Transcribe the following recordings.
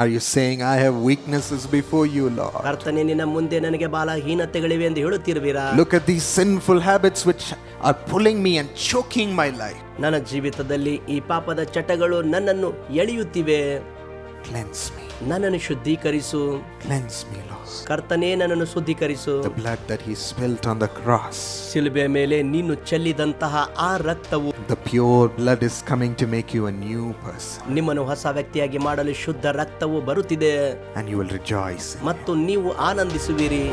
Are you saying, I have weaknesses before you, Lord? ಕರ್ತನೆ ನಿನ್ನ ಮುಂದೆ ನನಗೆ ಬಲಹೀನತೆಗಳಿವೆ ಎಂದು ಹೇಳುತ್ತಿರುವಿರಾ Look at these sinful habits which are pulling me and choking my life. ನನ್ನ ಜೀವಿತದಲ್ಲಿ ಈ ಪಾಪದ ಚಟಗಳು ನನ್ನನ್ನು ಎಳೆಯುತ್ತಿವೆ Cleanse me. ನನ್ನನ್ನು ಶುದ್ಧೀಕರಿಸು Cleanse me, Lord. ಕರ್ತನೇ ನನ್ನನ್ನು ಶುದ್ಧೀಕರಿಸು The blood that He spilt on the cross. ಶಿಲುಬೆ ಮೇಲೆ ನೀನು ಚೆಲ್ಲಿದಂತಹ ಆ ರಕ್ತವು The pure blood is coming to make you a new person. ನಿಮ್ಮನ್ನು ಹೊಸ ವ್ಯಕ್ತಿಯಾಗಿ ಮಾಡಲು ಶುದ್ಧ ರಕ್ತವು ಬರುತ್ತಿದೆ And you will rejoice. ಮತ್ತು ನೀವು ಆನಂದಿಸುವಿರಿ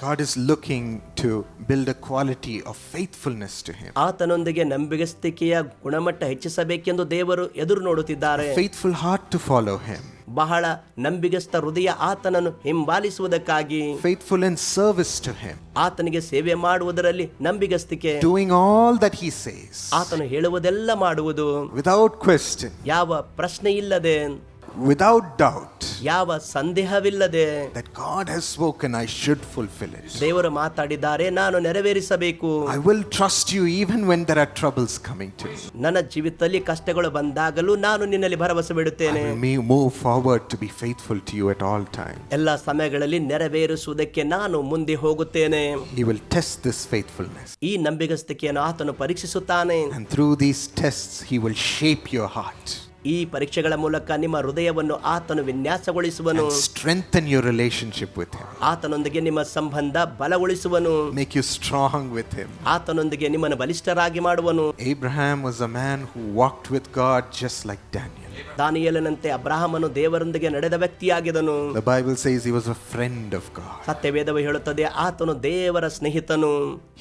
God is looking to build a quality of faithfulness to Him. ಆತನೊಂದಿಗೆ ನಂಬಿಗಸ್ತಿಕೆಯ ಗುಣಮಟ್ಟ ಹೆಚ್ಚಿಸಬೇಕೆಂದು ದೇವರು ಎದುರು ನೋಡುತ್ತಿದ್ದಾರೆ Faithful heart to follow Him. ಬಹಳ ನಂಬಿಗಸ್ತ ಹೃದಯ ಆತನನ್ನು ಹಿಂಬಾಲಿಸುವುದಕ್ಕಾಗಿ Faithful in service to Him. ಆತನಿಗೆ ಸೇವೆ ಮಾಡುವುದರಲ್ಲಿ ನಂಬಿಗಸ್ತಿಕೆ Doing all that He says. ಆತನು ಹೇಳುವುದೆಲ್ಲ ಮಾಡುವುದು Without question. ಯಾವ ಪ್ರಶ್ನೆ ಇಲ್ಲದೆ Without doubt. ಯಾವ ಸಂದೇಹವಿಲ್ಲದೆ That God has spoken, I should fulfill it. ದೇವರು ಮಾತಾಡಿದ್ದಾರೆ ನಾನು ನೆರವೇರಿಸಬೇಕು I will trust you even when there are troubles coming to me. ನನ್ನ ಜೀವಿತದಲ್ಲಿ ಕಷ್ಟಗಳು ಬಂದಾಗಲೂ ನಾನು ನಿನ್ನಲ್ಲಿ ಭರವಸೆ I ಬಿಡುತ್ತೇನೆ will me- move forward to be faithful to you at all times. ಎಲ್ಲ ಸಮಯಗಳಲ್ಲಿ ನೆರವೇರಿಸುವುದಕ್ಕೆ ನಾನು ಮುಂದೆ ಹೋಗುತ್ತೇನೆ He will test this faithfulness. ಈ ನಂಬಿಗಸ್ತಿಕೆಯನ್ನು ಆತನು ಪರೀಕ್ಷಿಸುತ್ತಾನೆ And through these tests, He will shape your heart ಈ ಪರೀಕ್ಷೆಗಳ ಮೂಲಕ ನಿಮ್ಮ ಹೃದಯವನ್ನು ಆತನು ವಿನ್ಯಾಸಗೊಳಿಸುವನು. Strengthen your relationship with him ಆತನೊಂದಿಗೆ ನಿಮ್ಮ ಸಂಬಂಧ ಬಲಗೊಳಿಸುವನು. Make you strong with him ಆತನೊಂದಿಗೆ ನಿಮ್ಮನ್ನು ಬಲಿಷ್ಠರಾಗಿ ಮಾಡುವನು. Ibrahim was a man who walked with God just like Dan ದಾನಿಯಲನಂತೆ ಅಬ್ರಾಹಮನು ದೇವರೊಂದಿಗೆ ನಡೆದ ವ್ಯಕ್ತಿಯಾಗಿದನು. Bible says he was a friend of God ಸತ್ಯವೇದವು ಹೇಳುತ್ತದೆ ಆತನು ದೇವರ ಸ್ನೇಹಿತನು.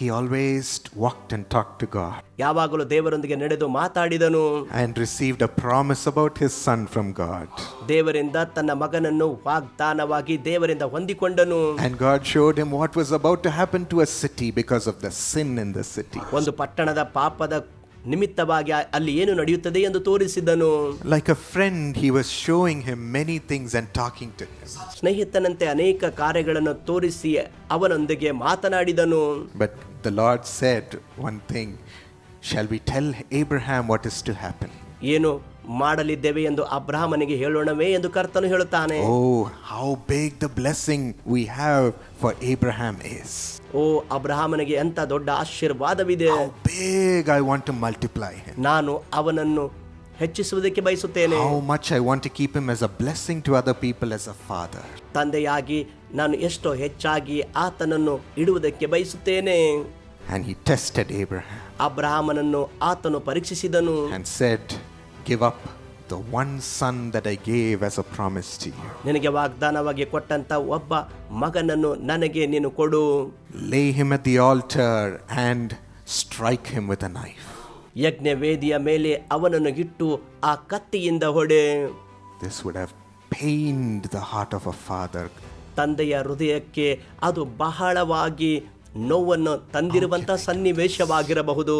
He always walked and talk to God ಯಾವಾಗಲೂ ದೇವರೊಂದಿಗೆ ನಡೆದು ಮಾತಾಡಿದನು. And received a promise about his son from God ದೇವರಿಂದ ತನ್ನ ಮಗನನ್ನು ವಾಗ್ದಾನವಾಗಿ ದೇವರಿಂದ ಹೊಂದಿಕೊಂಡನು. And God showed him what was about to happen to a city because of the sin in the city ಒಂದು ಪಟ್ಟಣದ ಪಾಪದ ನಿಮಿತ್ತವಾಗಿ ಅಲ್ಲಿ ಏನು ನಡೆಯುತ್ತದೆ ಎಂದು ತೋರಿಸಿದನು. Like a friend he was showing him many things and talking to ಸ್ನೇಹಿತನಂತೆ ಅನೇಕ ಕಾರ್ಯಗಳನ್ನು ತೋರಿಸಿ ಅವನೊಂದಿಗೆ ಮಾತನಾಡಿದನು. But the Lord said one thing shall we tell Abraham what is to happen ಏನು? ಮಾಡಲಿದ್ದೇವೆ ಎಂದು ಅಬ್ರಾಹ್ಮನಿಗೆ ಹೇಳೋಣವೇ ಎಂದು ಕರ್ತನು ಹೇಳುತ್ತಾನೆ ಓ how big the blessing we have for Abraham is. ಓ ಅಬ್ರಹಾಮನಿಗೆ ಅಂತ ದೊಡ್ಡ ಆಶೀರ್ವಾದವಿದೆ How big I want to multiply him. ನಾನು ಅವನನ್ನು ಹೆಚ್ಚಿಸುವುದಕ್ಕೆ ಬಯಸುತ್ತೇನೆ How much I want to keep him as a blessing to other people as a father. ತಂದೆಯಾಗಿ ನಾನು ಎಷ್ಟೋ ಹೆಚ್ಚಾಗಿ ಆತನನ್ನು ಇಡುವುದಕ್ಕೆ ಬಯಸುತ್ತೇನೆ And he tested Abraham ಅಬ್ರಹಾಮನನ್ನು ಆತನು ಪರೀಕ್ಷಿಸಿದನು and said, Give up the one son that I gave as a promise to you. ನಿನಗೆ ವಾಗ್ದಾನವಾಗಿ ಕೊಟ್ಟಂತ ಒಬ್ಬ ಮಗನನ್ನು ನನಗೆ ನೀನು ಕೊಡು Lay him at the altar and strike him with a knife. ಯಜ್ಞ ವೇದಿಯ ಮೇಲೆ ಅವನನ್ನು ಇಟ್ಟು ಆ ಕತ್ತಿಯಿಂದ ಹೊಡೆ This would have pained the heart of a father. ತಂದೆಯ ಹೃದಯಕ್ಕೆ ಅದು ಬಹಳವಾಗಿ ನೋವನ್ನು ತಂದಿರುವಂತ ಸನ್ನಿವೇಶವಾಗಿರಬಹುದು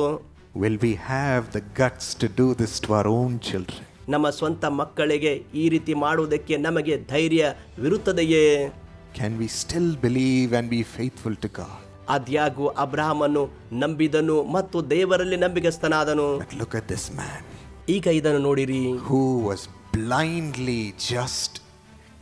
will we have the guts to do this to our own children ನಮ್ಮ ಸ್ವಂತ ಮಕ್ಕಳಿಗೆ ಈ ರೀತಿ ಮಾಡುವುದಕ್ಕೆ ನಮಗೆ ಧೈರ್ಯ ವಿರುತ್ತದೆಯೇ? Can we still believe and be faithful to God ಆದ್ಯಾಗೂ ಅಬ್ರಾಹ್ಮನ್ನು ನಂಬಿದನು ಮತ್ತು ದೇವರಲ್ಲಿ ನಂಬಿಕಸ್ತನಾದನು ಲುಕ್ ಅಟ್ ದಿಸ್ ಮ್ಯಾನ್ ಈಗ ಇದನ್ನು ನೋಡಿರಿ. Who was blindly just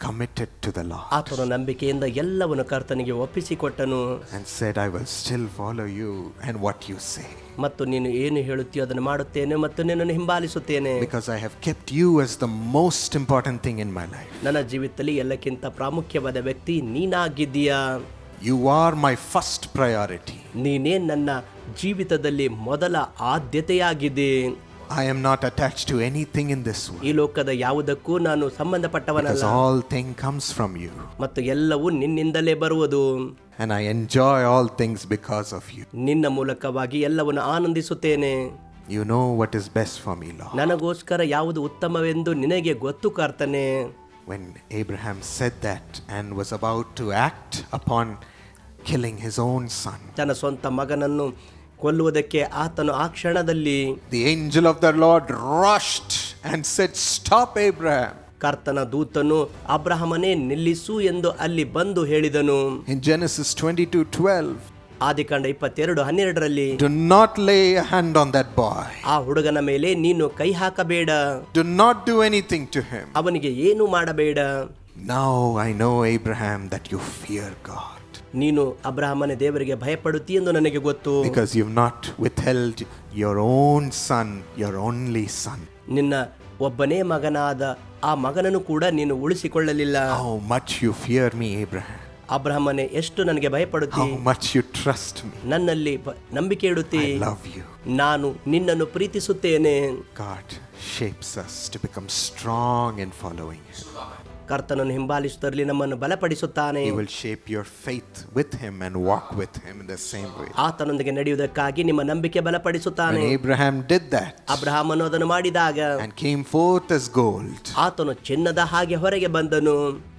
committed to the Lord ಆತನ ನಂಬಿಕೆಯಿಂದ ಎಲ್ಲವನ್ನು ಕರ್ತನಿಗೆ ಒಪ್ಪಿಸಿಕೊಟ್ಟನು and said, I will still follow you and what you say ಮತ್ತು ನೀನು ಏನು ಹೇಳುತ್ತೀಯೋ ಅದನ್ನು ಮಾಡುತ್ತೇನೆ ಮತ್ತು ನಿನ್ನನ್ನು ಹಿಂಬಾಲಿಸುತ್ತೇನೆ because I have kept you as the most important thing in my life. ನನ್ನ ಜೀವಿತದಲ್ಲಿ ಎಲ್ಲಕ್ಕಿಂತ ಪ್ರಾಮುಖ್ಯವಾದ ವ್ಯಕ್ತಿ ನೀನಾಗಿದ್ದೀಯಾ You are my first priority. ನೀನೇ ನನ್ನ ಜೀವಿತದಲ್ಲಿ ಮೊದಲ ಆದ್ಯತೆಯಾಗಿದೆ I am not attached to anything in this world ಈ ಲೋಕದ ಯಾವುದಕ್ಕೂ ನಾನು because ಸಂಬಂಧಪಟ್ಟವನಲ್ಲ all thing comes from you ಮತ್ತು ಎಲ್ಲವೂ ನಿನ್ನಿಂದಲೇ ಬರುವುದು and I enjoy all things because of you. ನಿನ್ನ ಮೂಲಕವಾಗಿ ಎಲ್ಲವನ್ನು ಆನಂದಿಸುತ್ತೇನೆ You know what is best for me, Lord. ನನಗೋಸ್ಕರ ಯಾವುದು ಉತ್ತಮವೆಂದು ನಿನಗೆ ಗೊತ್ತು ಕರ್ತನೆ When Abraham said that and was about to act upon killing his own son, ತನ್ನ ಸ್ವಂತ ಮಗನನ್ನು ಕೊಲ್ಲುವುದಕ್ಕೆ ಆತನು ಆ ಕ್ಷಣದಲ್ಲಿ the angel of the Lord rushed and said, Stop, Abraham. ಕರ್ತನ ದೂತನು ಅಬ್ರಹಮನೇ ನಿಲ್ಲಿಸು ಎಂದು ಅಲ್ಲಿ ಬಂದು ಹೇಳಿದನು In Genesis 22 12, ಆದಿಕಾಂಡ ಇಪ್ಪತ್ತೆರಡು ಹನ್ನೆರಡರಲ್ಲಿ Do not lay a hand on that boy. ಆ ಹುಡುಗನ ಮೇಲೆ ನೀನು ಕೈ ಹಾಕಬೇಡ Do not do anything to him. ಅವನಿಗೆ ಏನು ಮಾಡಬೇಡ Now I know, Abraham, that you fear God. ನೀನು ಅಬ್ರಹಾಮನ ದೇವರಿಗೆ ಭಯಪಡುತ್ತಿ ಎಂದು ನನಗೆ ಗೊತ್ತು Because you've not withheld your own son, your only son. ನಿನ್ನ ಒಬ್ಬನೇ ಮಗನಾದ ಆ ಮಗನನ್ನು ಕೂಡ ನೀನು ಉಳಿಸಿಕೊಳ್ಳಲಿಲ್ಲ How much you fear me, Abraham. ಅಬ್ರಹಾಮನೆ ಎಷ್ಟು ನನಗೆ ಭಯಪಡುತ್ತಿ How much you trust me. ನನ್ನಲ್ಲಿ ಬ- ನಂಬಿಕೆ ಇಡುತ್ತಿ I love you. ನಾನು ನಿನ್ನನ್ನು ಪ್ರೀತಿಸುತ್ತೇನೆ God shapes us to become strong in following Him. ಕರ್ತನನ್ನು ಹಿಂಬಾಲಿಸುವುದರಲ್ಲಿ ನಮ್ಮನ್ನು ಬಲಪಡಿಸುತ್ತಾನೆ. Will shape your faith with him and walk with him the same way ಆತನೊಂದಿಗೆ ನಡೆಯುವುದಕ್ಕಾಗಿ ನಿಮ್ಮ ನಂಬಿಕೆ ಬಲಪಡಿಸುತ್ತಾನೆ. ಅಬ್ರಹಾಮ್ ಡಿಡ್ ದಟ್ ಅಬ್ರಹಾಮ್ ಅನ್ನು ಅದನ್ನು ಮಾಡಿದಾಗ and came forth as gold ಆತನು ಚಿನ್ನದ ಹಾಗೆ ಹೊರಗೆ ಬಂದನು.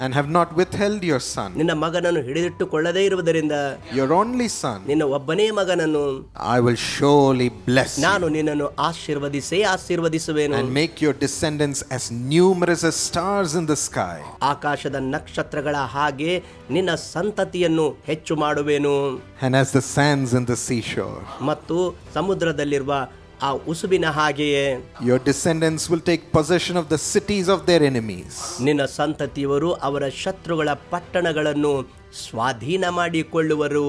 and have not withheld your son, ನಿನ್ನ ಮಗನನ್ನು ಹಿಡಿದಿಟ್ಟುಕೊಳ್ಳದೇ ಇರುವುದರಿಂದ your only son, ನಿನ್ನ ಒಬ್ಬನೇ ಮಗನನ್ನು I will surely bless you ನಾನು ನಿನ್ನನ್ನು ಆಶೀರ್ವದಿಸೇ ಆಶೀರ್ವದಿಸುವೆನು and make your descendants as numerous as stars in the sky ಆಕಾಶದ ನಕ್ಷತ್ರಗಳ ಹಾಗೆ ನಿನ್ನ ಸಂತತಿಯನ್ನು ಹೆಚ್ಚು ಮಾಡುವೆನು and as the sands in the seashore. ಮತ್ತು ಸಮುದ್ರದಲ್ಲಿರುವ ಆ ಉಸುಬಿನ ಹಾಗೆಯೇ Your descendants will take possession of the cities of their enemies. ನಿನ್ನ ಸಂತತಿಯವರು ಅವರ ಶತ್ರುಗಳ ಪಟ್ಟಣಗಳನ್ನು ಸ್ವಾಧೀನ ಮಾಡಿಕೊಳ್ಳುವರು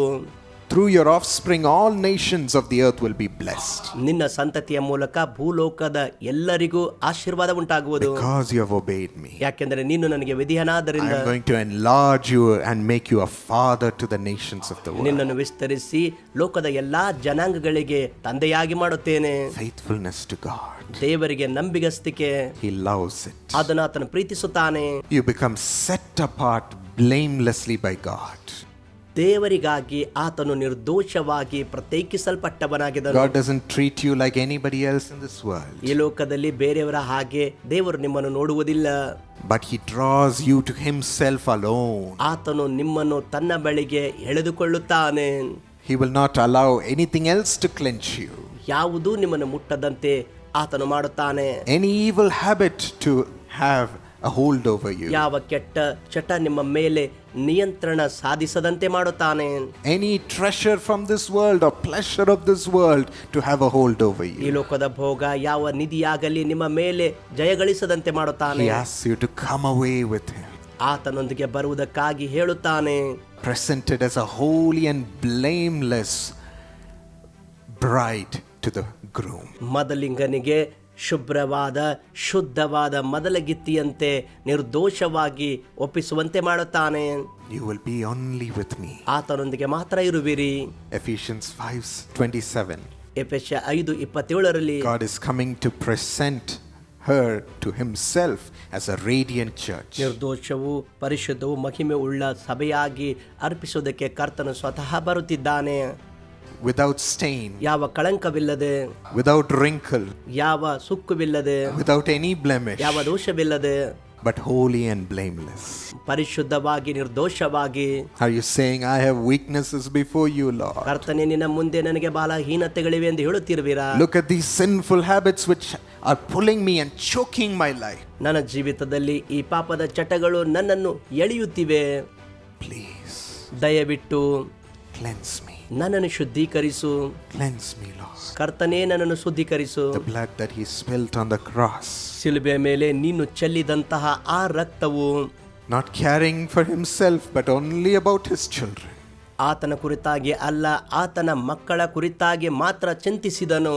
Through your offspring, all nations of the earth will be blessed ನಿನ್ನ ಸಂತತಿಯ ಮೂಲಕ ಭೂಲೋಕದ ಎಲ್ಲರಿಗೂ ಆಶೀರ್ವಾದ ಉಂಟಾಗುವುದು because you have obeyed me. ಯಾಕೆಂದರೆ ನೀನು ನನಗೆ I ವಿಧಿಯನಾದ್ದರಿಂದ am going to enlarge you and make you a father to the nations of the world. ನಿನ್ನನ್ನು ವಿಸ್ತರಿಸಿ ಲೋಕದ ಎಲ್ಲಾ ಜನಾಂಗಗಳಿಗೆ ತಂದೆಯಾಗಿ ಮಾಡುತ್ತೇನೆ Faithfulness to God. ದೇವರಿಗೆ ನಂಬಿಗಸ್ತಿಕೆ He loves it. ಅದನ್ನು ಆತನು ಪ್ರೀತಿಸುತ್ತಾನೆ You become set apart blamelessly by God. ದೇವರಿಗಾಗಿ ಆತನು ನಿರ್ದೋಷವಾಗಿ ಪ್ರತ್ಯೇಕಿಸಲ್ಪಟ್ಟವನಾಗಿದ್ದನು God doesn't treat you like anybody else in this world, ಈ ಲೋಕದಲ್ಲಿ ಬೇರೆಯವರ ಹಾಗೆ ದೇವರು ನಿಮ್ಮನ್ನು ನೋಡುವುದಿಲ್ಲ but He draws you to Himself alone. ಆತನು ನಿಮ್ಮನ್ನು ತನ್ನ ಬಳಿಗೆ ಎಳೆದುಕೊಳ್ಳುತ್ತಾನೆ He will not allow anything else to clench you. ಯಾವುದೂ ನಿಮ್ಮನ್ನು ಮುಟ್ಟದಂತೆ ಆತನು ಮಾಡುತ್ತಾನೆ Any evil habit to have a hold over you. ಯಾವ ಕೆಟ್ಟ ಚಟ ನಿಮ್ಮ ಮೇಲೆ ನಿಯಂತ್ರಣ ಸಾಧಿಸದಂತೆ ಮಾಡುತ್ತಾನೆ Any treasure from this world or pleasure of this world to have a hold over ಈ you. ಲೋಕದ ಭೋಗ ಯಾವ ನಿಧಿಯಾಗಲಿ ನಿಮ್ಮ ಮೇಲೆ ಜಯಗಳಿಸದಂತೆ ಮಾಡುತ್ತಾನೆ He asks you to come away with Him. ಆತನೊಂದಿಗೆ ಬರುವುದಕ್ಕಾಗಿ ಹೇಳುತ್ತಾನೆ presented as a holy and blameless bride to the groom. ಮದಲಿಂಗನಿಗೆ ಶುಭ್ರವಾದ ಶುದ್ಧವಾದ ಮದಲಗಿತ್ತಿಯಂತೆ ನಿರ್ದೋಷವಾಗಿ ಒಪ್ಪಿಸುವಂತೆ ಮಾಡುತ್ತಾನೆ. You will be only with me ಆತನೊಂದಿಗೆ ಮಾತ್ರ ಇರುವಿರಿ. ಎಫಿಷಿಯನ್ಸ್ ಫೈವ್ ಟ್ವೆಂಟಿ ಸೆವೆನ್ ಎಫೆಶ ಐದು ಇಪ್ಪತ್ತೇಳರಲ್ಲಿ God is coming to present her to himself as a radiant church ನಿರ್ದೋಷವು ಪರಿಶುದ್ಧವು ಮಹಿಮೆ ಉಳ್ಳ ಸಭೆಯಾಗಿ ಅರ್ಪಿಸುವುದಕ್ಕೆ ಕರ್ತನು ಸ್ವತಃ ಬರುತ್ತಿದ್ದಾನೆ. Without stain, ಯಾವ ಕಳಂಕವಿಲ್ಲದೆ without wrinkle, ಯಾವ ಸುಕ್ಕುವಿಲ್ಲದೆ without any blemish, ಯಾವ ದೋಷವಿಲ್ಲದೆ but holy and blameless. ಪರಿಶುದ್ಧವಾಗಿ ನಿರ್ದೋಷವಾಗಿ Are you saying, I have weaknesses before you, Lord? ಕರ್ತನೆ ನಿನ್ನ ಮುಂದೆ ನನಗೆ ಬಲಹೀನತೆಗಳಿವೆ ಎಂದು ಹೇಳುತ್ತಿರುವಿರಾ Look at these sinful habits which are pulling me and choking my life. ನನ್ನ ಜೀವಿತದಲ್ಲಿ ಈ ಪಾಪದ ಚಟಗಳು ನನ್ನನ್ನು ಎಳೆಯುತ್ತಿವೆ Please ದಯವಿಟ್ಟು cleanse me. ನನ್ನನ್ನು ಶುದ್ಧೀಕರಿಸು Cleanse me, Lord. ಕರ್ತನೇ ನನ್ನನ್ನು ಶುದ್ಧೀಕರಿಸು The blood that He spilt on the cross, ಶಿಲುಬೆ ಮೇಲೆ ನೀನು ಚೆಲ್ಲಿದಂತಹ ಆ ರಕ್ತವು not caring for Himself, but only about His children. ಆತನ ಕುರಿತಾಗಿ ಅಲ್ಲ ಆತನ ಮಕ್ಕಳ ಕುರಿತಾಗಿ ಮಾತ್ರ ಚಿಂತಿಸಿದನು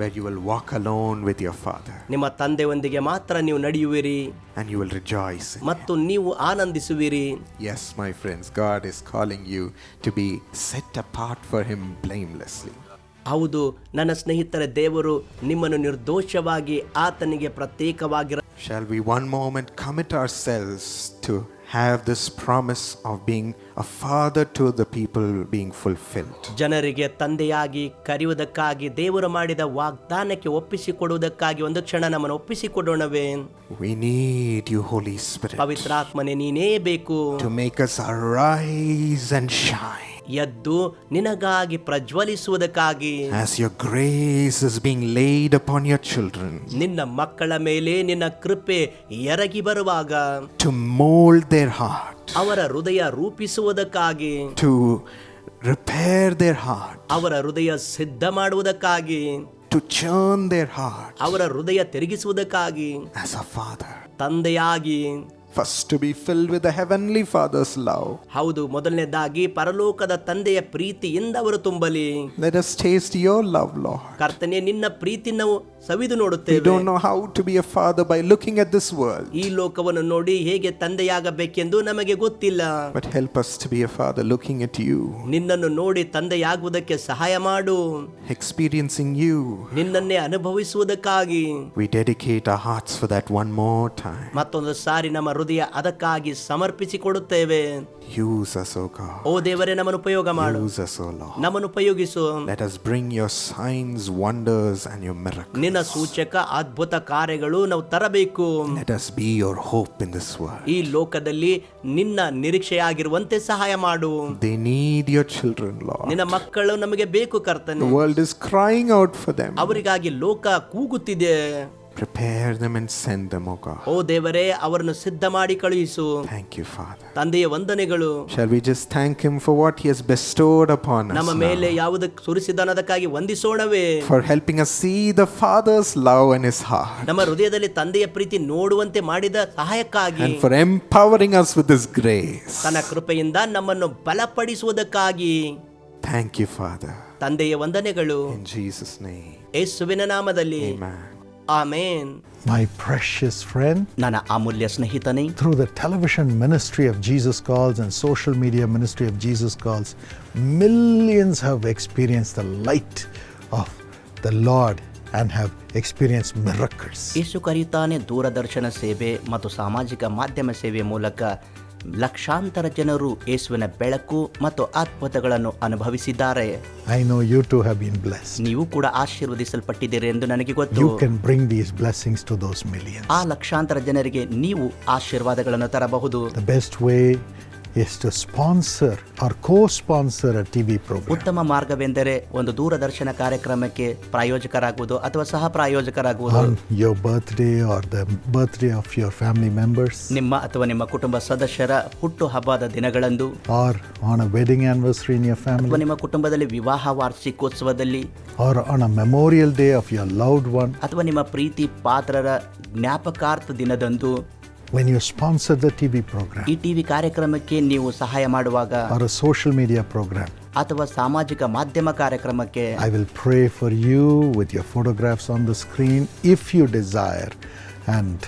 where you will walk alone with your Father ನಿಮ್ಮ ತಂದೆಯೊಂದಿಗೆ ಮಾತ್ರ ನೀವು ನಡೆಯುವಿರಿ and you will rejoice. in ಮತ್ತು ನೀವು ಆನಂದಿಸುವಿರಿ Yes, my friends, God is calling you to be set apart for Him blamelessly. ಹೌದು ನನ್ನ ಸ್ನೇಹಿತರ ದೇವರು ನಿಮ್ಮನ್ನು ನಿರ್ದೋಷವಾಗಿ ಆತನಿಗೆ ಪ್ರತ್ಯೇಕವಾಗಿರ Shall we one moment commit ourselves to have this promise of being a father to the people being fulfilled? ಜನರಿಗೆ ತಂದೆಯಾಗಿ ಕರೆಯುವುದಕ್ಕಾಗಿ ದೇವರು ಮಾಡಿದ ವಾಗ್ದಾನಕ್ಕೆ ಒಪ್ಪಿಸಿಕೊಡುವುದಕ್ಕಾಗಿ ಒಂದು ಕ್ಷಣ ನಮ್ಮನ್ನು ಒಪ್ಪಿಸಿಕೊಡೋಣವೇ We need you, Holy Spirit, ಪವಿತ್ರಾತ್ಮನೆ ನೀನೇ ಬೇಕು to make us arise and shine ಎದ್ದು ನಿನಗಾಗಿ ಪ್ರಜ್ವಲಿಸುವುದಕ್ಕಾಗಿ as your grace is being laid upon your children ನಿನ್ನ ಮಕ್ಕಳ ಮೇಲೆ ನಿನ್ನ ಕೃಪೆ ಎರಗಿ ಬರುವಾಗ to mold their heart, ಅವರ ಹೃದಯ ರೂಪಿಸುವುದಕ್ಕಾಗಿ to repair their heart, ಅವರ ಹೃದಯ ಸಿದ್ಧ ಮಾಡುವುದಕ್ಕಾಗಿ to churn their heart ಅವರ ಹೃದಯ ತಿರುಗಿಸುವುದಕ್ಕಾಗಿ as a father. ತಂದೆಯಾಗಿ First, to be filled with the Heavenly Father's love. ಹೌದು ಮೊದಲನೇದಾಗಿ ಪರಲೋಕದ ತಂದೆಯ ಪ್ರೀತಿಯಿಂದ ಅವರು ತುಂಬಲಿ Let us taste your love, Lord. ಕರ್ತನೆ ನಿನ್ನ ಪ್ರೀತಿ ನಾವು ಸವಿದು We ನೋಡುತ್ತೇವೆ don't know how to be a father by looking at this world, ಈ ಲೋಕವನ್ನು ನೋಡಿ ಹೇಗೆ ತಂದೆಯಾಗಬೇಕೆಂದು ನಮಗೆ ಗೊತ್ತಿಲ್ಲ but help us to be a father looking at you, ನಿನ್ನನ್ನು ನೋಡಿ ತಂದೆಯಾಗುವುದಕ್ಕೆ ಸಹಾಯ ಮಾಡು experiencing you. ನಿನ್ನನ್ನೇ ಅನುಭವಿಸುವುದಕ್ಕಾಗಿ We dedicate our hearts for that one more time. ಮತ್ತೊಂದು ಸಾರಿ ನಮ್ಮ ಹೃದಯ ಅದಕ್ಕಾಗಿ ಸಮರ್ಪಿಸಿಕೊಡುತ್ತೇವೆ Use us, O God. ಓ ದೇವರೇ ನಮ್ಮನ್ನು ಉಪಯೋಗ ಮಾಡು Use us, O Lord. ನಮ್ಮನ್ನು ಉಪಯೋಗಿಸು Let us bring your signs, wonders, and your miracles. ನಿನ್ನ ಸೂಚಕ ಅದ್ಭುತ ಕಾರ್ಯಗಳು ನಾವು ತರಬೇಕು Let us be your hope in this world. ಈ ಲೋಕದಲ್ಲಿ ನಿನ್ನ ನಿರೀಕ್ಷೆಯಾಗಿರುವಂತೆ ಸಹಾಯ ಮಾಡು They need your children, Lord. ನಿನ್ನ ಮಕ್ಕಳು ನಮಗೆ ಬೇಕು ಕರ್ತನೆ The world is crying out for them. ಅವರಿಗಾಗಿ ಲೋಕ ಕೂಗುತ್ತಿದೆ Prepare them and send them, O God. ಓ ದೇವರೇ ಅವರನ್ನು ಸಿದ್ಧ ಮಾಡಿ ಕಳುಹಿಸು Thank you, Father. ತಂದೆಯ ವಂದನೆಗಳು Shall we just thank Him for what He has bestowed upon us? ನಮ್ಮ now? ಮೇಲೆ ಯಾವುದಕ್ಕೆ ಸುರಿಸಿದನದಕ್ಕಾಗಿ ವಂದಿಸೋಣವೇ For helping us see the Father's love in His heart. ನಮ್ಮ ಹೃದಯದಲ್ಲಿ ತಂದೆಯ ಪ್ರೀತಿ ನೋಡುವಂತೆ ಮಾಡಿದ ಸಹಾಯಕ್ಕಾಗಿ And for empowering us with His grace. ತನ್ನ ಕೃಪೆಯಿಂದ ನಮ್ಮನ್ನು ಬಲಪಡಿಸುವುದಕ್ಕಾಗಿ Thank you, Father. ತಂದೆಯ ವಂದನೆಗಳು In Jesus' name. ಯೇಸುವಿನ ನಾಮದಲ್ಲಿ Amen. Amen My precious friend, ನನ್ನ ಅಮೂಲ್ಯ ಸ್ನೇಹಿತನೇ through the television ministry of Jesus Calls and social media ministry of Jesus Calls, millions have experienced the light of the Lord and have experienced miracles. ಯೇಸು ಕರೆಯುತ್ತಾನೆ ದೂರದರ್ಶನ ಸೇವೆ ಮತ್ತು ಸಾಮಾಜಿಕ ಮಾಧ್ಯಮ ಸೇವೆಯ ಮೂಲಕ ಲಕ್ಷಾಂತರ ಜನರು ಯೇಸುವಿನ ಬೆಳಕು ಮತ್ತು ಅದ್ಭುತಗಳನ್ನು ಅನುಭವಿಸಿದ್ದಾರೆ. I know you to have been bless ನೀವು ಕೂಡ ಆಶೀರ್ವದಿಸಲ್ಪಟ್ಟಿದ್ದೀರಿ ಎಂದು ನನಗೆ ಗೊತ್ತು. You can bring these blessings to those millions ಆ ಲಕ್ಷಾಂತರ ಜನರಿಗೆ ನೀವು ಆಶೀರ್ವಾದಗಳನ್ನು ತರಬಹುದು. ದ ಬೆಸ್ಟ್ way ಎಷ್ಟು sponsor or cosponsor TV programme ಉತ್ತಮ ಮಾರ್ಗವೆಂದರೆ ಒಂದು ದೂರದರ್ಶನ ಕಾರ್ಯಕ್ರಮಕ್ಕೆ ಪ್ರಾಯೋಜಕರಾಗುವುದು ಅಥವಾ ಸಹ ಪ್ರಾಯೋಜಕರಾಗುವುದು. Your birthday or the birthday of your family members ನಿಮ್ಮ ಅಥವಾ ನಿಮ್ಮ ಕುಟುಂಬ ಸದಸ್ಯರ ಹುಟ್ಟು ಹಬ್ಬದ ದಿನಗಳಂದು. Or on a wedding anniversary in your family ಅಥವಾ ನಿಮ್ಮ ಕುಟುಂಬದಲ್ಲಿ ವಿವಾಹ ವಾರ್ಷಿಕೋತ್ಸವದಲ್ಲಿ. Or on a memorial day of your loved one ಅಥವಾ ನಿಮ್ಮ ಪ್ರೀತಿ ಪಾತ್ರರ ಜ್ಞಾಪಕಾರ್ಥ ದಿನದಂದು. When you sponsor the TV program ಈ ಟಿವಿ ಕಾರ್ಯಕ್ರಮಕ್ಕೆ ನೀವು ಸಹಾಯ ಮಾಡುವಾಗ or a social media program, ಅಥವಾ ಸಾಮಾಜಿಕ ಮಾಧ್ಯಮ ಕಾರ್ಯಕ್ರಮಕ್ಕೆ I will pray for you with your photographs on the screen if you desire, and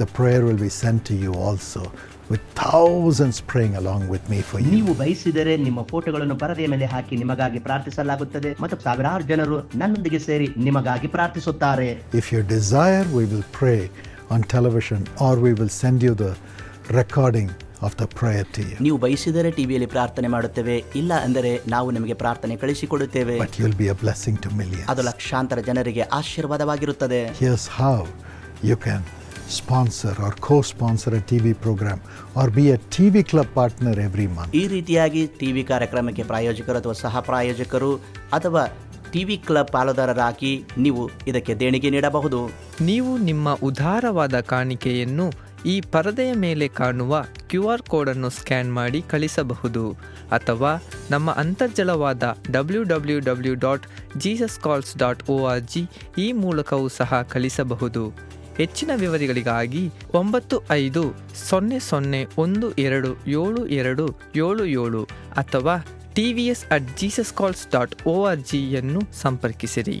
the prayer will be sent to you also with thousands praying along with me for you. ನೀವು ಬಯಸಿದರೆ ನಿಮ್ಮ ಫೋಟೋಗಳನ್ನು ಪರದೆಯ ಮೇಲೆ ಹಾಕಿ ನಿಮಗಾಗಿ ಪ್ರಾರ್ಥಿಸಲಾಗುತ್ತದೆ ಮತ್ತು ಸಾವಿರಾರು ಜನರು ನನ್ನೊಂದಿಗೆ ಸೇರಿ ನಿಮಗಾಗಿ ಪ್ರಾರ್ಥಿಸುತ್ತಾರೆ If you desire, we will pray on television or we will send you the recording of the prayer to you. ನೀವು ಬಯಸಿದರೆ ಟಿವಿಯಲ್ಲಿ ಪ್ರಾರ್ಥನೆ ಮಾಡುತ್ತೇವೆ ಇಲ್ಲ ಅಂದರೆ ನಾವು ನಿಮಗೆ ಪ್ರಾರ್ಥನೆ ಕಳಿಸಿಕೊಡುತ್ತೇವೆ But you'll be a blessing to millions. ಅದು ಲಕ್ಷಾಂತರ ಜನರಿಗೆ ಆಶೀರ್ವಾದವಾಗಿರುತ್ತದೆ Here's how you can sponsor or co sponsor a TV program or be a TV club partner every month. ಈ ರೀತಿಯಾಗಿ ಟಿವಿ ಕಾರ್ಯಕ್ರಮಕ್ಕೆ ಪ್ರಾಯೋಜಕರು ಅಥವಾ ಸಹ ಪ್ರಾಯೋಜಕರು ಅಥವಾ ಟಿವಿ ಕ್ಲಬ್ ಪಾಲುದಾರರಾಗಿ ನೀವು ಇದಕ್ಕೆ ದೇಣಿಗೆ ನೀಡಬಹುದು. ನೀವು ನಿಮ್ಮ ಉದಾರವಾದ ಕಾಣಿಕೆಯನ್ನು ಈ ಪರದೆಯ ಮೇಲೆ ಕಾಣುವ ಕ್ಯೂ ಆರ್ ಕೋಡನ್ನು ಸ್ಕ್ಯಾನ್ ಮಾಡಿ ಕಳಿಸಬಹುದು. ಅಥವಾ ನಮ್ಮ ಅಂತರ್ಜಲವಾದ W W W dot Jesus calls dot O R G ಈ ಮೂಲಕವೂ ಸಹ ಕಳಿಸಬಹುದು. ಹೆಚ್ಚಿನ ವಿವರಗಳಿಗಾಗಿ ಒಂಬತ್ತು ಐದು ಸೊನ್ನೆ ಸೊನ್ನೆ ಒಂದು ಎರಡು ಏಳು ಎರಡು ಏಳು ಏಳು ಅಥವಾ T V S at Jesus calls dot O R ಜಿಯನ್ನು ಸಂಪರ್ಕಿಸಿರಿ.